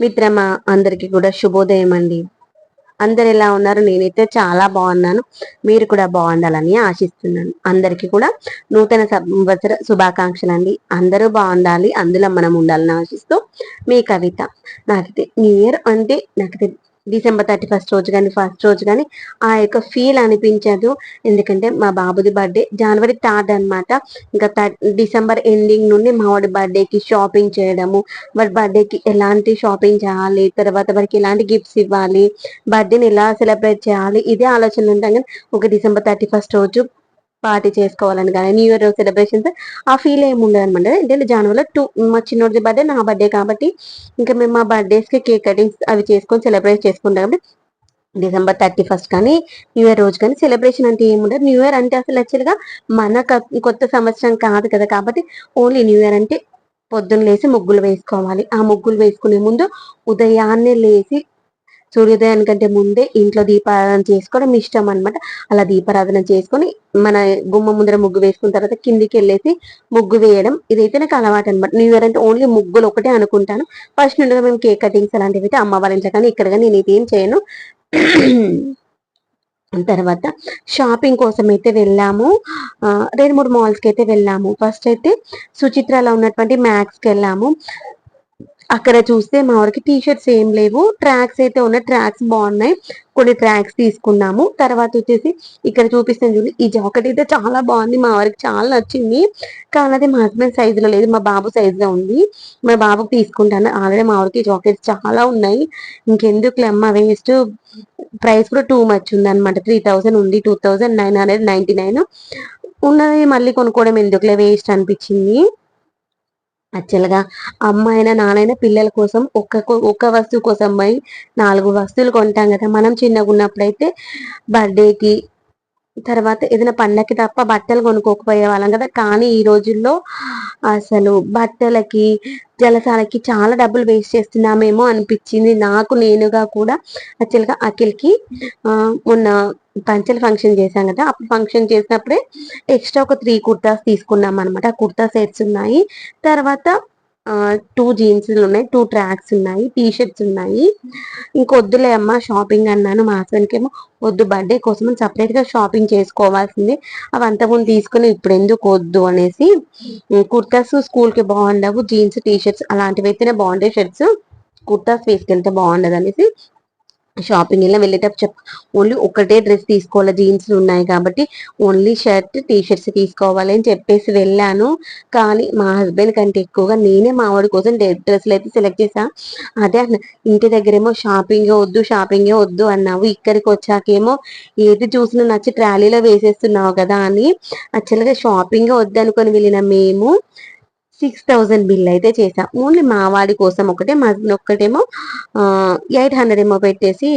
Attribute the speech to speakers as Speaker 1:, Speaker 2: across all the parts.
Speaker 1: మిత్రమా అందరికీ కూడా శుభోదయం అండి. అందరు ఎలా ఉన్నారు? నేనైతే చాలా బాగున్నాను. మీరు కూడా బాగుండాలని ఆశిస్తున్నాను. అందరికీ కూడా నూతన సంవత్సర శుభాకాంక్షలు అండి. అందరూ బాగుండాలి. అందులో మనం ఉండాలని ఆశిస్తూ మీ కవిత నాకైతే న్యూ ఇయర్ అంటే నాకైతే డిసెంబర్ థర్టీ ఫస్ట్ రోజు కానీ ఫస్ట్ రోజు కానీ ఆ యొక్క ఫీల్ అనిపించదు. ఎందుకంటే మా బాబుది బర్త్డే జనవరి థర్డ్ అనమాట ఇంకా డిసెంబర్ ఎండింగ్ నుండి మా వాడి బర్త్డేకి షాపింగ్ చేయడము వాడి బర్త్డేకి ఎలాంటి షాపింగ్ చేయాలి తర్వాత వాడికి ఎలాంటి గిఫ్ట్స్ ఇవ్వాలి బర్త్డేని ఎలా సెలబ్రేట్ చేయాలి ఇదే ఆలోచన ఉంటాం కానీ ఒక డిసెంబర్ థర్టీ ఫస్ట్ రోజు పార్టీ చేసుకోవాలని కానీ న్యూ ఇయర్ సెలబ్రేషన్స్ ఆ ఫీల్ ఏమి ఉండదు అనమాట ఏంటంటే జనవరిలో టూ మా చిన్నోడి బర్త్డే నా బర్త్డే కాబట్టి ఇంకా మేము మా బర్త్డేస్కి కేక్ కటింగ్స్ అవి చేసుకొని సెలబ్రేట్ చేసుకుంటాం కాబట్టి డిసెంబర్ థర్టీ ఫస్ట్ కానీ న్యూ ఇయర్ రోజు కానీ సెలబ్రేషన్ అంటే ఏముండదు న్యూ ఇయర్ అంటే అసలు యాక్చువల్గా మన కొత్త సంవత్సరం కాదు కదా కాబట్టి ఓన్లీ న్యూ ఇయర్ అంటే పొద్దున్న లేచి ముగ్గులు వేసుకోవాలి. ఆ ముగ్గులు వేసుకునే ముందు ఉదయాన్నే లేచి సూర్యోదయానికంటే ముందే ఇంట్లో దీపారాధన చేసుకోవడం ఇష్టం అనమాట అలా దీపారాధన చేసుకొని మన గుమ్మ ముందర ముగ్గు వేసుకున్న తర్వాత కిందికి వెళ్ళేసి ముగ్గు వేయడం ఇదైతే నాకు అలవాటు అనమాట న్యూ ఇయర్ అంటే ఓన్లీ ముగ్గులు ఒకటే అనుకుంటాను. ఫస్ట్ నుండి మేము కేక్ కటింగ్స్ అలాంటివి అయితే అమ్మ వాళ్ళ ఇంట్లో కానీ ఇక్కడ కానీ నేను ఇదేం చేయను. తర్వాత షాపింగ్ కోసం అయితే వెళ్ళాము. రెండు మూడు మాల్స్కి అయితే వెళ్ళాము. ఫస్ట్ అయితే సుచిత్రలో ఉన్నటువంటి మ్యాక్స్కి వెళ్ళాము. అక్కడ చూస్తే మా వరకు టీ షర్ట్స్ ఏం లేవు. ట్రాక్స్ అయితే ఉన్న ట్రాక్స్ బాగున్నాయి. కొన్ని ట్రాక్స్ తీసుకున్నాము. తర్వాత వచ్చేసి ఇక్కడ చూపిస్తాను చూడండి ఈ జాకెట్ అయితే చాలా బాగుంది. మా వారికి చాలా నచ్చింది. కానీ అది మా హస్బెండ్ సైజులో లేదు. మా బాబు సైజులో ఉంది. మా బాబుకి తీసుకుంటాను. ఆల్రెడీ మా వారికి జాకెట్స్ చాలా ఉన్నాయి. ఇంకెందుకు అమ్మ వేస్ట్ ప్రైస్ కూడా టూ మచ్ ఉంది అనమాట త్రీ థౌసండ్ ఉంది. Two thousand nine hundred ninety nine ఉన్నది మళ్ళీ కొనుక్కోవడం ఎందుకులే? వేస్ట్ అనిపించింది. యాక్చువల్గా అమ్మాయినా నానైనా పిల్లల కోసం ఒక్క ఒక్క వస్తువు కోసం పోయి నాలుగు వస్తువులు కొంటాం కదా. మనం చిన్నగా ఉన్నప్పుడైతే బర్త్డేకి తర్వాత ఏదైనా పండగకి తప్ప బట్టలు కొనుక్కోకపోయే వాళ్ళం కదా. కానీ ఈ రోజుల్లో అసలు బట్టలకి జలసాలకి చాలా డబ్బులు వేస్ట్ చేస్తున్నామేమో అనిపించింది. నాకు నేనుగా కూడా యాక్చువల్గా అఖిల్కి మొన్న పంచల్ ఫంక్షన్ చేశాం కదా. అప్పుడు ఫంక్షన్ చేసినప్పుడే ఎక్స్ట్రా ఒక త్రీ కుర్తాస్ తీసుకున్నాం అనమాట ఆ కుర్తా సెట్స్ ఉన్నాయి. తర్వాత టూ జీన్స్లు ఉన్నాయి టూ ట్రాక్స్ ఉన్నాయి టీ షర్ట్స్ ఉన్నాయి ఇంకొద్దులే అమ్మ షాపింగ్ అన్నాను మా హస్బెండ్కి ఏమో వద్దు బర్త్డే కోసం సపరేట్గా షాపింగ్ చేసుకోవాల్సింది. అవి ముందు తీసుకుని ఇప్పుడు ఎందుకు వద్దు అనేసి కుర్తాస్ స్కూల్కి బాగుండవు జీన్స్ టీ షర్ట్స్ అలాంటివి అయితేనే బాగుంటాయి షర్ట్స్ కుర్తాస్ వేసుకెళ్తే బాగుండదు అనేసి షాపింగ్ వెళ్ళి వెళ్ళేటప్పుడు చెప్ ఓన్లీ ఒకటే డ్రెస్ తీసుకోవాలి జీన్స్ ఉన్నాయి కాబట్టి ఓన్లీ షర్ట్ టీ షర్ట్స్ తీసుకోవాలి అని చెప్పేసి వెళ్ళాను. కానీ మా హస్బెండ్ కంటే ఎక్కువగా నేనే మావాడి కోసం డ్రెస్సులు అయితే సెలెక్ట్ చేసా అదే ఇంటి దగ్గరేమో షాపింగ్ వద్దు షాపింగే వద్దు అన్నావు. ఇక్కడికి వచ్చాకేమో ఏది చూసినా నచ్చి ట్రాలీలో వేసేస్తున్నావు కదా అని. యాక్చువల్గా షాపింగ్ వద్దు అనుకొని వెళ్ళిన మేము. సిక్స్ థౌజండ్ బిల్ అయితే చేసాం ఓన్లీ మా వాడి కోసం ఒకటే మా ఒక్కటేమో ఎయిట్ హండ్రెడ్ ఏమో పెట్టేసి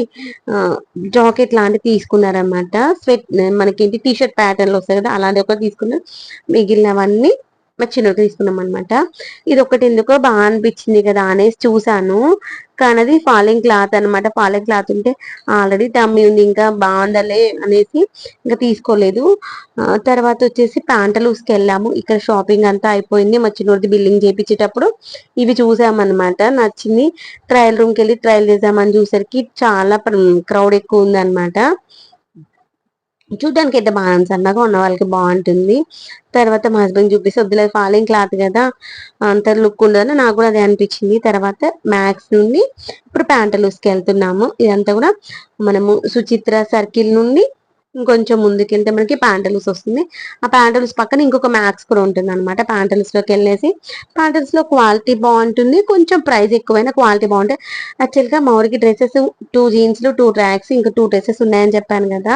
Speaker 1: జాకెట్ లాంటివి తీసుకున్నారనమాట స్వెట్ మనకేంటి టీషర్ట్ షర్ట్ ప్యాటర్న్లు వస్తాయి కదా అలాంటి ఒకటి తీసుకున్నారు మిగిలినవన్నీ మా తీసుకున్నాం అనమాట ఇది ఒకటి ఎందుకో బాగా అనిపించింది కదా అనేసి చూసాను కానీ అది ఫాలింగ్ క్లాత్ అనమాట ఫాలింగ్ క్లాత్ ఉంటే ఆల్రెడీ టమ్మీ ఉంది ఇంకా బాగుందలే అనేసి ఇంకా తీసుకోలేదు. తర్వాత వచ్చేసి ప్యాంటలూస్కి వెళ్ళాము. ఇక్కడ షాపింగ్ అంతా అయిపోయింది. మా చిన్నోడిది బిల్లింగ్ చేయించేటప్పుడు ఇవి చూసామన్నమాట. నచ్చింది. ట్రయల్ రూమ్కి వెళ్ళి ట్రయల్ చేద్దామని చూసరికి చాలా క్రౌడ్ ఎక్కువ ఉంది అనమాట చూడడానికి అయితే బాగా సన్నగా ఉన్న వాళ్ళకి బాగుంటుంది. తర్వాత మా హస్బెండ్ చూపిస్తే వద్దులే ఫాలింగ్ క్లాత్ కదా అంత లుక్ ఉండదని నాకు కూడా అదే అనిపించింది. తర్వాత మ్యాక్స్ నుండి ఇప్పుడు ప్యాంటలూస్కి వెళ్తున్నాము. ఇదంతా కూడా మనము సుచిత్ర సర్కిల్ నుండి ఇంకొంచెం ముందుకెళ్తే మనకి ప్యాంటలూస్ వస్తుంది. ఆ ప్యాంటలూస్ పక్కన ఇంకొక మ్యాక్స్ కూడా ఉంటుంది అనమాట ప్యాంటల్స్లోకి వెళ్ళేసి ప్యాంటల్స్లో క్వాలిటీ బాగుంటుంది. కొంచెం ప్రైస్ ఎక్కువైనా క్వాలిటీ బాగుంటాయి యాక్చువల్గా మౌరికి dresses two jeans two tracks ఇంకా టూ డ్రెస్సెస్ ఉన్నాయని చెప్పాను కదా.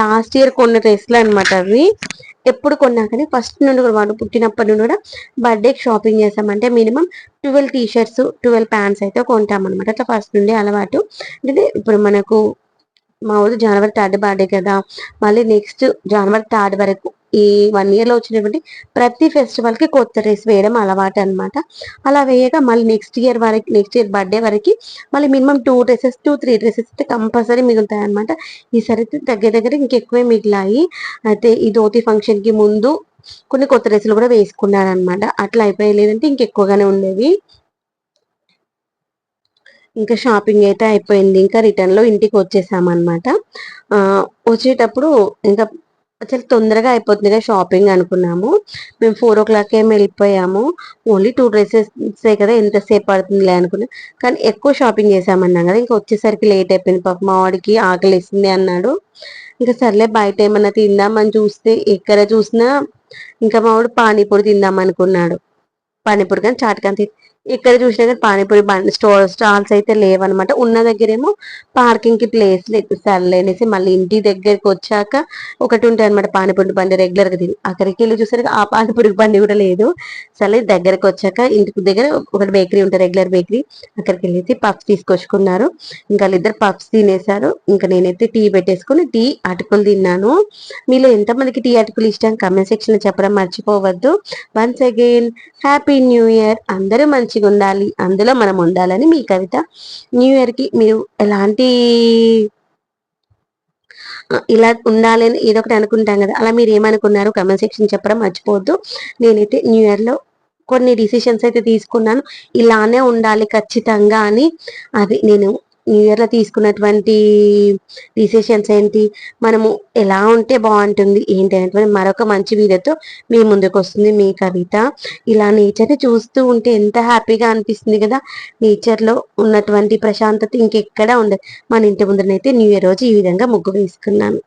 Speaker 1: లాస్ట్ ఇయర్ కొన్ని డ్రెస్లు అనమాట అవి. ఎప్పుడు కొన్నా కానీ ఫస్ట్ నుండి కూడా వాడు పుట్టినప్పటి నుండి కూడా బర్త్డేకి షాపింగ్ చేసామంటే minimum twelve T shirts twelve pants అయితే కొంటాం అనమాట అట్లా ఫస్ట్ నుండి అలవాటు. అంటే ఇప్పుడు మనకు మా ఊరు జనవరి థర్డ్ బర్త్డే కదా. మళ్ళీ నెక్స్ట్ జనవరి థర్డ్ వరకు ఈ వన్ ఇయర్లో వచ్చినటువంటి ప్రతి ఫెస్టివల్కి కొత్త డ్రెస్ వేయడం అలవాటు అనమాట అలా వేయగా మళ్ళీ నెక్స్ట్ ఇయర్ వరకు నెక్స్ట్ ఇయర్ బర్త్డే వరకు మళ్ళీ minimum two dresses two three dresses అయితే కంపల్సరీ మిగులుతాయి అనమాట ఈసారి అయితే దగ్గర దగ్గర ఇంకెక్కువే మిగిలాయి. అయితే ఈ ధోతి ఫంక్షన్కి ముందు కొన్ని కొత్త డ్రెస్సులు కూడా వేసుకున్నారనమాట అట్లా అయిపోయలేదంటే ఇంకెక్కువగానే ఉండేవి. ఇంకా షాపింగ్ అయితే అయిపోయింది. ఇంకా రిటర్న్లో ఇంటికి వచ్చేసామన్నమాట. వచ్చేటప్పుడు ఇంకా చాలా తొందరగా అయిపోతుంది కదా షాపింగ్ అనుకున్నాము. మేము ఫోర్ ఓ క్లాక్ ఏమి వెళ్ళిపోయాము. ఓన్లీ టూ డ్రెస్సెస్ కదా ఎంతసేపు పడుతుందిలే అనుకున్నాం. కానీ ఎక్కువ షాపింగ్ చేసామన్నాం కదా. ఇంకా వచ్చేసరికి లేట్ అయిపోయింది. పాప మా వాడికి ఆకలి వేసింది అన్నాడు. ఇంకా సర్లే బయట ఏమన్నా తిందామని చూస్తే ఎక్కడ చూసినా ఇంకా మా వాడు పానీపూరి తిందాం అనుకున్నాడు. పానీపూరి కానీ చాట్ కానీ ఇక్కడ చూసినట్టు పానీపూరి బండి స్టోర్ స్టాల్స్ అయితే లేవన్నమాట. ఉన్న దగ్గరేమో పార్కింగ్కి ప్లేస్ లేదు సర్లేనేసి మళ్ళీ ఇంటి దగ్గరికి వచ్చాక ఒకటి ఉంటాయి అనమాట పానీపూరి బండి రెగ్యులర్గా తిని. అక్కడికి వెళ్ళి చూసరికి ఆ పానీపూరి బండి కూడా లేదు. సర్లే దగ్గరకు వచ్చాక ఇంటికి దగ్గర ఒకటి బేకరీ ఉంటుంది రెగ్యులర్ బేకరీ. అక్కడికి వెళ్ళేసి పఫ్స్ తీసుకొచ్చుకున్నారు. ఇంకా వాళ్ళిద్దరు పఫ్స్ తినేశారు. ఇంకా నేనైతే టీ పెట్టేసుకుని టీ అటుకులు తిన్నాను. మీలో ఎంతమందికి టీ అటుకులు ఇష్టం? కమెంట్ సెక్షన్లో చెప్పడం మర్చిపోవద్దు. Once again happy new year అందరూ మంచి మంచిగా ఉండాలి అందులో మనం ఉండాలని మీ కవిత. న్యూ ఇయర్కి మీరు ఎలాంటి ఇలా ఉండాలని అని ఏదో ఒకటి అనుకుంటాం కదా అలా మీరు ఏమనుకున్నారు కమెంట్ సెక్షన్ చెప్పడం మర్చిపోవద్దు. నేనైతే న్యూ ఇయర్లో కొన్ని డిసిషన్స్ అయితే తీసుకున్నాను. ఇలానే ఉండాలి ఖచ్చితంగా అని. అది నేను న్యూ ఇయర్లో తీసుకున్నటువంటి డిసిషన్స్ ఏంటి? మనము ఎలా ఉంటే బాగుంటుంది? ఏంటి అనేటువంటి మరొక మంచి వీడియోతో మీ ముందుకు వస్తుంది మీ కవిత. ఇలా నేచర్ని చూస్తూ ఉంటే ఎంత హ్యాపీగా అనిపిస్తుంది కదా? నేచర్లో ఉన్నటువంటి ప్రశాంతత ఇంకెక్కడా ఉండదు. మన ఇంటి ముందరనైతే న్యూ ఇయర్ రోజు ఈ విధంగా ముగ్గు వేసుకున్నాను.